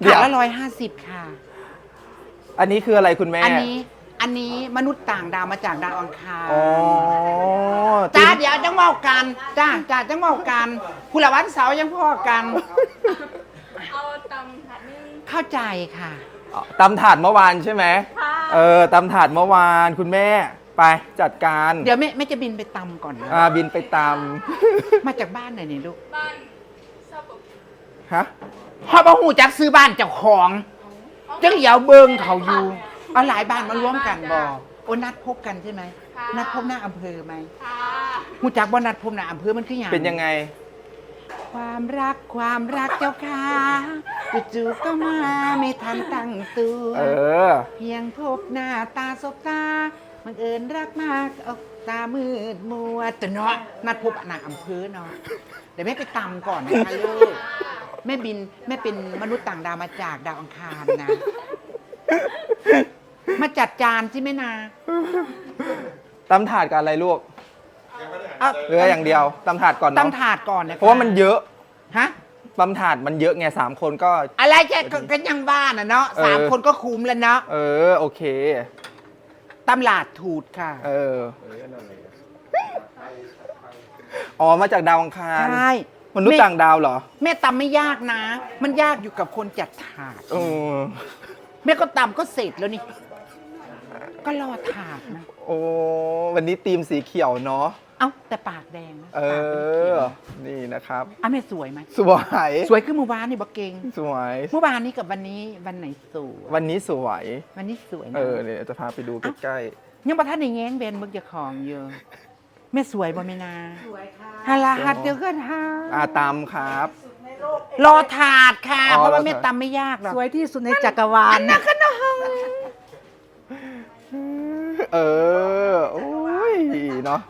เดี๋ยถาดวละร้อยห้าสิบค่ะ อันนี้คืออะไรคุณแม่อันนี้อันนี้มนุษย์ต่างดาวมาจากดาวอังคารอ๋อจ้าจิ้มเดี๋ยวจังเว่ากันจ้าจ้าจังเว่ากันคุณละวันเสาร์ยังพ่อกันเอาตำผัดนึงเข้าใจค่ะ ตำถาดเมื่อวานใช่ไหมค่ะเออตำถาดเมื่อวานคุณแม่ไปจัดการเดี๋ยวแม่แม่จะบินไปตำก่อนนะอ่าบินไปตมาจากบ้านไหนนี่ลูก บ้านซาบกำฮะ พ่อบ่หูจักซื้อบ้านเจ้าของจังเหลียวเบิงเขาอยู่เอาหลายบ้านมาร่วมกันบ่โอ้นัดพบกันใช่ไหมนัดพบหน้าอำเภอไหมค่ะหูจักบ่นัดพบหน้าอำเภอมันคือหยังเป็นยังไง ความรักความรักเจ้าค่ะจู่ๆก็มาไม่ทันตั้งตัว เออ เพียงพบหน้าตาสบตาบังเอิญรักมากเอาตามืดมัวแต่เนาะนัดพบหน้าอำเภอเนาะเดี๋ยวแม่ไปตำก่อนนะคะลูก แม่บินแม่เป็นมนุษย์ต่างดาวมาจากดาวอังคารนะ มาจัดจานสิแม่นาตำถาดกับอะไรลูกเอาเหลืออย่างเดียวตำถาดก่อนตั้เนาะงถาดก่อนนะคะเพราะว่ามันเยอะฮะ ตำถาดมันเยอะไงสามคนก็ อะไรแค่ก็ยังบ้านอะเนาะสามเออ คนก็คุ้มแล้วเนาะเออ โอเค ตำลาดถูดค่ะ เออ อ๋อ มาจากดาวอังคาร ใช่ มนุษย์ต่างดาวเหรอ แม่ตำไม่ยากนะ มันยากอยู่กับคนจัดถาด เออ แม่ก็ตำก็เสร็จแล้วนี่ ก็รอถาดนะ โอ้ วันนี้ทีมสีเขียวเนาะ เอ้าแต่ปากแดงนะเอปากเป็นเขีอ ยวนี่นะครับ อะแม่สวยไหมสวย สวยขึ้นเมื่อวานนี่บักเกงสวย เมื่อวานนี้กับวันนี้วันไหนสวยวันนี้สวย วันนี้สวยนะ เออเนี่ยจะพาไปดูใกล้ยังประท่านในแง้งเบนเบิกจะของเยอะ แม่สวยบ่แม่นาสวยค่ะฮาลาฮัดเดียวกันฮะๆอาตามครับ รอถาดค่ะ อ๋อเพราะว่ารอถาดแม่ตำไม่ยากหรอกสวยที่สุดในจักรวาลนะขนมเออโอ้ยเนาะ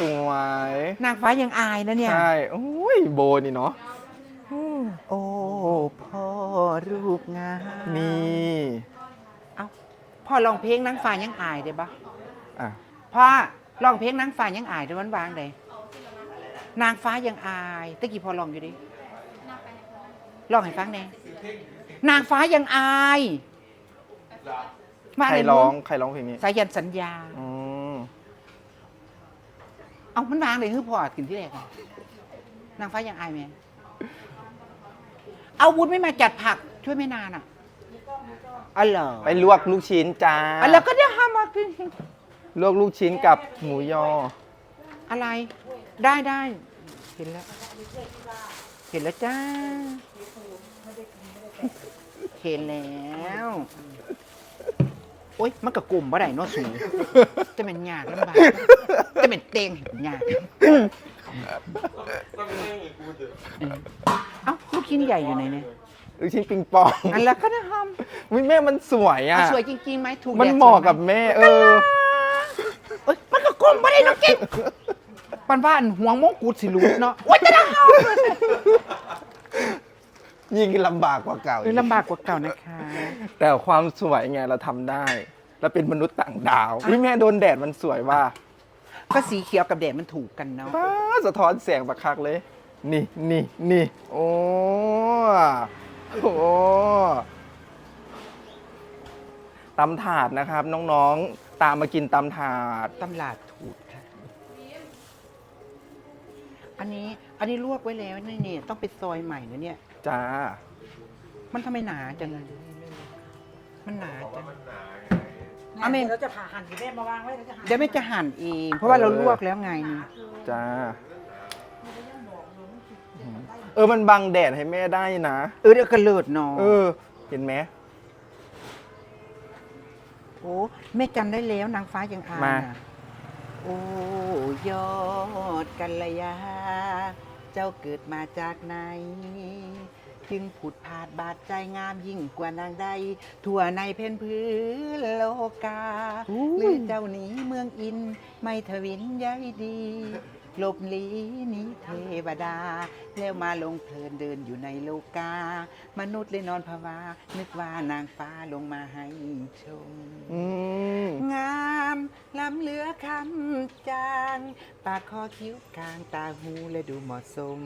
สวยนางฟ้ายังอายนะเนี่ย ใช่โอ้ยโบนี่เนาะโอ้พ่อรูปงามนี่เอ้าพ่อลองเพลงนางฟ้ายังอายได้ปะอะพ่อ ลองเพลงนางฟ้ายังอายได้วันวางเลยนางฟ้ายังอายตะกี้พ่อลองอยู่ดิลองให้ฟังแน่นางฟ้ายังอายว่าใครไงร้องมึใครร้องเพลงนี้สายันสัญญาอืมเอามันวางเลยคือพอกินที่แรกอะนางฟ้ายังอายไหมเอาวุธไม่มาจัดผักช่วยไม่นานอะอ๋อเหรอไปลวกลูกชิ้นจ้าอ๋อแล้วก็เดี๋ยวห้ามมากิน ลวกลูกชิ้นกับหมูยอ อะไรได้ได้เห็นแล้ว เห็นแล้วจ้า เห็นแล้ว โอ๊ยมันกระกลุ่มบ่ได้เนอะสูงจะเป็นยากลำบากจะเป็นเตงยากเออเอ้าลูกชิ้นใหญ่อยู่ไหนเนี่ยลูกชิ้นปิงปองอันแล้วก็ได้ห้ามวิแม่มันสวยอะอะ สวยจริงๆไหมถูกแดดมันเหมาะสวยไกับแม่ เออ เอ้ยมันกระกลุ่มบ่ได้เนอะกิ๊กปันว่าอันห่วงมงกุฎสิรูดเนาะโอ๊ยจะได้ห้ามยิ่งลำบากกว่าเก่าเออลำบากกว่าเก่านะคะ แต่ความสวยไงเราทำได้ เราเป็นมนุษย์ต่างดาววิแม่โดนแดดมันสวยว่าก็สีเขียวกับแดดมันถูกกันเนาะ ป้าสะท้อนแสงประคักเลย นี่นี่นี่โอ้โหตำถาดนะครับน้องๆ ตามมากินตำถาด ตำลาดถูกค่ะ อันนี้อันนี้ลวกไว้แล้วนี่นี่ต้องไปซอยใหม่นะเนี่ย จ้า มันทำไมหนาจังเลยมันหนาจังเอาเอาเมเมนนเราจะผ่าหั่นกี่เม็ดมาวางไว้เราจะหั่นเดี๋ยวไม่จะหั่นเอง เพราะว่าเราลวกแล้วไงนี่จ้า เออมันบังแดดให้แม่ได้นะ เออเดี๋ยวกระเลิดเนอเออ เห็นไหมโอ้แม่จำได้แล้วนางฟ้ายังอายมา น่ะโอ้ยอดกัลยา เจ้าเกิดมาจากไหน จึงผุดผาดบาดใจงามยิ่งกว่านางใด ทั่วในเพนพื้นโลกา หรือเจ้าหนีเมืองอิน ไม่ทวินใยดี หลบหลีหนี้เทวดา แล้วมาลงเพลินเดินอยู่ในโลกา มนุษย์เลยนอนภาวา นึกว่านางฟ้าลงมาให้ชม อืม งามล้ำเหลือคำจางปากคอคิ้วกลางตาหูและดูเหมาะสม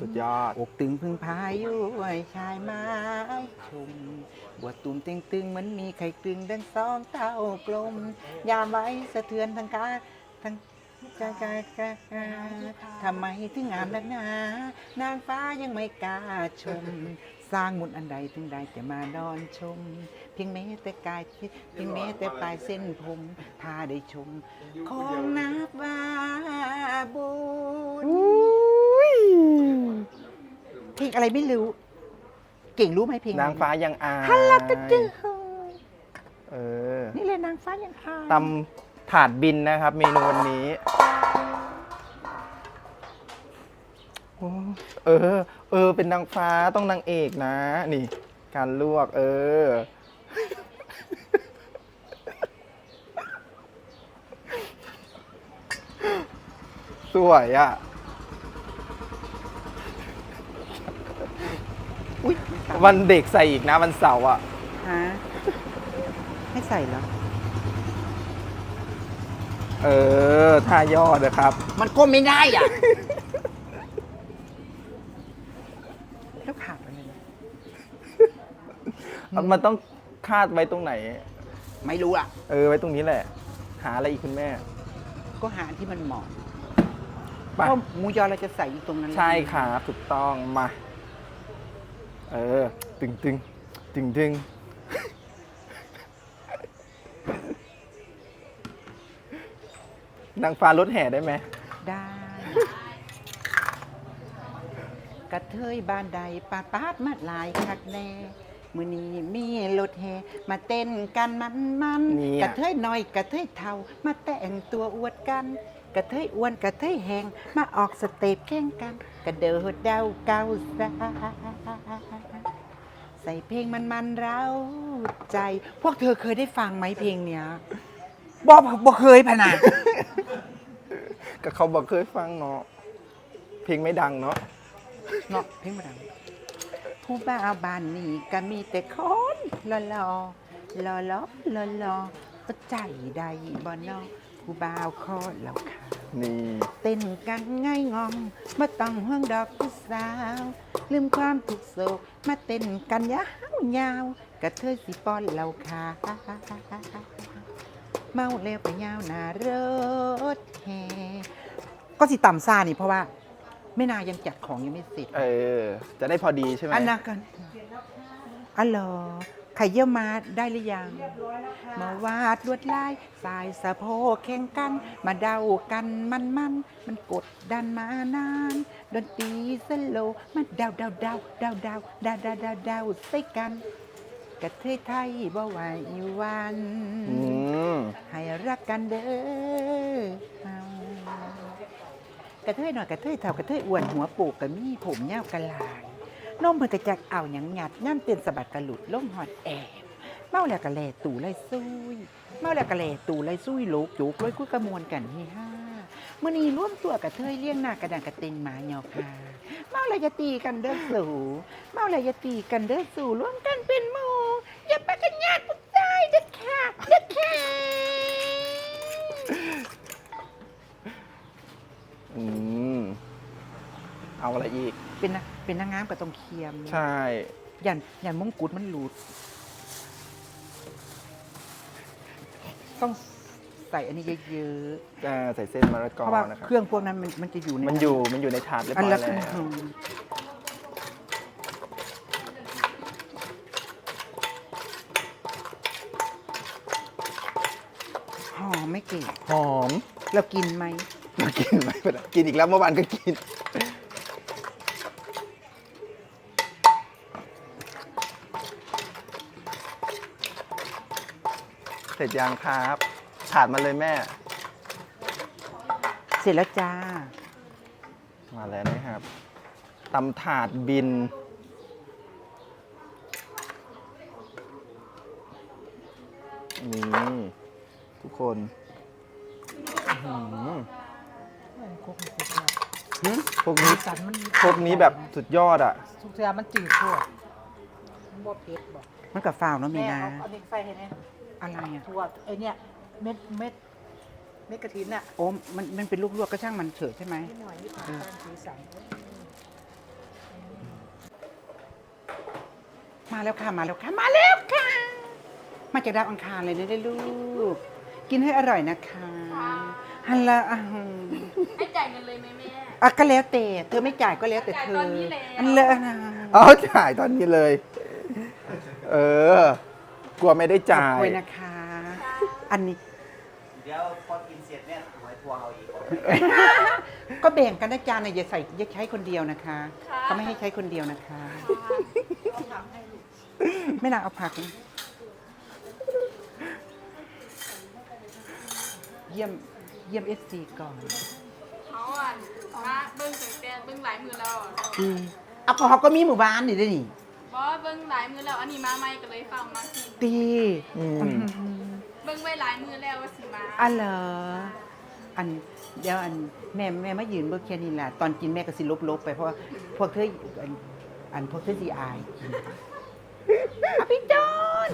สุดยอด อกตึงพึ่งพายุไอ้ชายไม้ชม บวดตุ่มเต็งตึงเหมือนมีไข่กลึงดังสองเต้ากลม ยามไว้สะเทือนทั้งกายทั้ง กายกายกายทำไมถึงงามนักหนานางฟ้ายังไม่กล้าชม สร้างมุนต์อันใดถึงได้จะมานอนชม เพียงแม้แต่กายคิดเพียงแม้แต่ปลายเส้นผมถ้าได้ชม ของนับว่าบุญเพลงอะไรไม่รู้ เก่งรู้ไหมเพลงนางฟ้ายังอายฮัลโหลตะจือเออนี่เลยนางฟ้ายังอายตำ ถาดบินนะครับ เมนูวันนี้ เออ เออ เป็นนางฟ้าต้องนางเอกนะ นี่ การลวก เออ สวยอะ วันเด็กใส่อีกนะ วันเสาร์อะ ฮะให้ใส่เหรอ เออท่ายอดนะครับ มันก้มไม่ได้อะ แล้วขาดอะไรนะมันต้องคาดไว้ตรงไหน ไม่รู้อะ เออไว้ตรงนี้แหละ หาอะไรอีกคุณแม่ ก็หาที่มันเหมาะไปเพราะหมูยอเราจะใส่อยู่ตรงนั้นใช่ครับถูกต้องมา เออ ตึงตึงตึงตึง นางฟ้ารถแห่ได้ไหม ได้ กระเทยบ้านใดปาดปาดมาหลายคักแน่มือนี้มีรถแห่มาเต้นกันมันมันๆเนี่ย กระเทยน้อยกระเทยเท่ามาแต่งตัวอวดกัน กระเทยอ้วนกระเทยแหงมาออกสเต็ปแข่งกัน กระเดิดเดาเกาซาใส่เพลงมันมันๆเราใจ พวกเธอเคยได้ฟังไหมเพลงเนี้ยบอกบอกเคยพะนะ ก็เขาบอกเคยฟังเนาะเพลงไม่ดังเนาะเนาะเพลงมาดังผู้บ่าวบ้านนี้ก็มีแต่คนรอรอรอรอรอรอก็ใจใดบ่เนอผู้บ่าวคอเราขานี่เต้นกันง่ายงอมมาต้องห่วงดอกผู้สาว ลืมความทุกข์โศก มาเต้นกันยาวยาวกระเทยสิป้อนเราขา เมาแล้วไปยาวหนารถแห่ก็สิต่ำซ่านี่เพราะว่าไม่นายังจัดของยังไม่เสร็จ เออ จะได้พอดีใช่ไหมอันนั้นกันอันเหรอไข่เยี่ยวมาได้หรือยัง มาวาดลวดลาย สายสะโพกแข่งกัน มาเดากันมันมันมันกดดันมานานดนตรีสโลมาเดาเดาเดาเดาเดาเดาเดาเดาเดาใส่กัน กระเทยไทยบ่ไหววัน อืมให้รักกันเด้อเอากระเทยหน่อยกระเทยเท่ากระเทยอ้วนหัวโปกกะมีผมยาวกะลายนมเพิ่นกระจักเอาหยังหยัดย่ำเตือนสะบัดกระหลุดล่มหอดแอบเมาแล้วกะแลตู่ไล่ซุยเมาแล้วกะแลตู่ไล่ซุยโลกจุกร้อยคุยกระมวลกันเฮฮามื่อนี้ร่วมตัวกระเทยเลี้ยงหน้ากระดานกระเต็นหมาหยอกาเมาแล้วอย่าตีกันเด้อสู่เมาแล้วอย่าตีกันเด้อสู่ร่วมกัน อืม เอาอะไรอีก เป็นนะเป็นนางงามกับตรงเคียมใช่ ยันยันมงกุฎมันหลุด ต้องใส่อันนี้เยอะจะใส่เส้นมะละๆกเพอราะว่านะครับ เครื่องพวกนั้นมันมันจะอยู่ในมันอยู่มันอยู่ในถาดเรียบอันร้อยละแล้ครึ่งว หอมไม่เก่งหอมเรากินไหมมากินไหมกินอีกแล้วเมื่อวานก็กิน เสร็จยังครับถาดมาเลยแม่ เสร็จแล้วจ้า มาแล้วนะครับตำถาดบิน นี่ ทุกคน อื้อหือพวกนี้สันมันพวกนี้แบบสุดยอดอะทุกเทือมันจืดทั่วมันบ่เผ็ดบ่มันกับฟาวเนาะมีแม่นาเอาอันนี้ใส่ให้แน่อะไรอะ ทั่วไอ้เนี่ยเม็ดเม็ดเม็ดกระถินน่ะโอ้มันมันเป็นลูกลวกก็ช่างมันเฉยใช่ไหมนิดหน่อยนิดหน่อยตามสีสันมาแล้วค่ะ มาแล้วค่ะ มาแล้วค่ะ มาจากดาวอังคารเลยนะได้ลูก กินให้อร่อยนะคะ ฮัลโหลอะให้จ่ายเงินเลยไหมแม่อะก็แล้วแต่เธอไม่จ่ายก็แล้วแต่เธอจ่ายตอนนี้แล้วอันเลอะนะเอาจ่ายตอนนี้เลย เออ กลัวไม่ได้ขอบจ่ายคุณนะคะ อันนี้เดี๋ยวพอกินเสร็จเนี่ยหวยทัวร์เอาอีกก็แบ่งกันนะจานนะอย่าใส่อย่าใช้คนเดียวนะคะค่ะเขาไม่ให้ใช้คนเดียวนะคะไม่นางเอาผักนะเยี่ยมเยี่ยมเอฟซีก่อนเขาอะมาเบิ้งเต่แต่เบิ้งหลายมือแล้วอืมเอากอฮอล์ก็มีหมู่บ้านนี่ด้วยนี่บอสเบิ้งหลายมือแล้วอันนี้มาใหม่ก็เลยฟังมากินตีอืมเบิ้งไว้หลายมือแล้วว่าสิมาอ๋อเหรออันเดี๋ยวอันแม่แม่มายืนเบิกแค่นี้แหละตอนกินแม่ก็สิลบๆไปเพราะว่าพวกเธออันอันพวกเธอดีอายอะพี่จอน